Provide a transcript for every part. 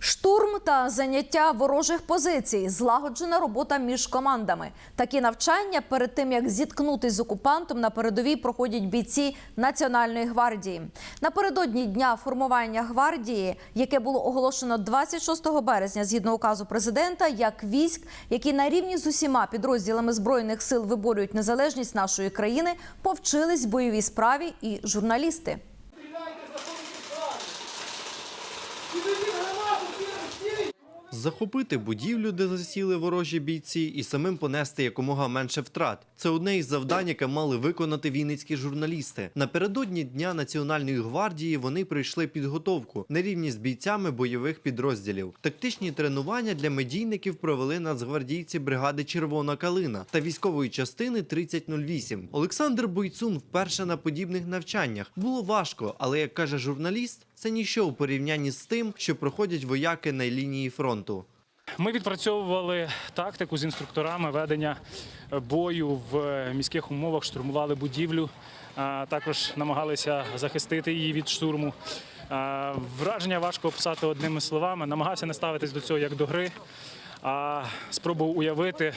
Штурм та заняття ворожих позицій, злагоджена робота між командами. Такі навчання перед тим як зіткнутись з окупантом на передовій проходять бійці Національної гвардії. Напередодні дня формування гвардії, яке було оголошено 26 березня згідно указу президента, як військ, які на рівні з усіма підрозділами збройних сил виборюють незалежність нашої країни, повчились бойовій справі і журналісти. Захопити будівлю, де засіли ворожі бійці, і самим понести якомога менше втрат. Це одне із завдань, яке мали виконати вінницькі журналісти. Напередодні дня Національної гвардії вони пройшли підготовку на рівні з бійцями бойових підрозділів. Тактичні тренування для медійників провели нацгвардійці бригади Червона калина та військової частини 3008. Олександр Бойцун вперше на подібних навчаннях. Було важко, але як каже журналіст, це ніщо у порівнянні з тим, що проходять вояки на лінії фронту. Ми відпрацьовували тактику з інструкторами ведення бою в міських умовах, штурмували будівлю, а також намагалися захистити її від штурму. Враження важко описати одними словами. Намагався не ставитись до цього як до гри, а спробував уявити,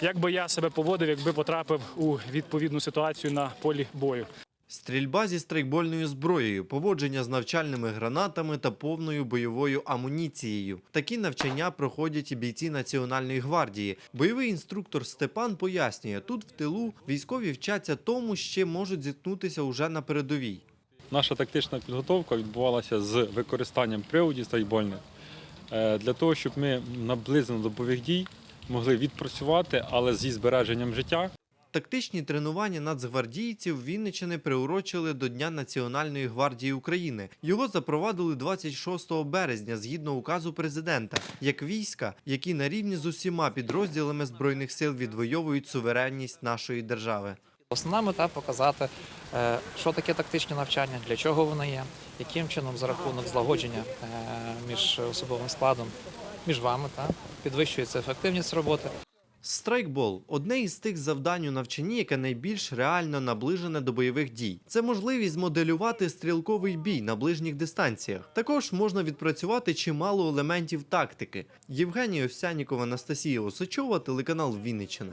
як би я себе поводив, якби потрапив у відповідну ситуацію на полі бою. Стрільба зі страйкбольною зброєю, поводження з навчальними гранатами та повною бойовою амуніцією. Такі навчання проходять і бійці Національної гвардії. Бойовий інструктор Степан пояснює, тут в тилу військові вчаться тому, що можуть зіткнутися уже на передовій. Наша тактична підготовка відбувалася з використанням приводів страйкбольних е, для того, щоб ми наблизено до бойових дій могли відпрацювати, але зі збереженням життя. Тактичні тренування нацгвардійців Вінничини приурочили до Дня Національної гвардії України. Його запровадили 26 березня згідно указу президента, як війська, які на рівні з усіма підрозділами збройних сил відвоюють суверенність нашої держави. Основна мета показати, е, що таке тактичні навчання, для чого вони є, яким чином за рахунок злагодження е, між особовим складом, між вами та підвищується ефективність роботи. Страйкбол одне із тих завдань у навчанні, яке найбільш реально наближене до бойових дій. Це можливість моделювати стрілковий бій на ближніх дистанціях. Також можна відпрацювати чимало елементів тактики. Євгенія Овсянікова, Анастасія Осачова, телеканал Вінниччина.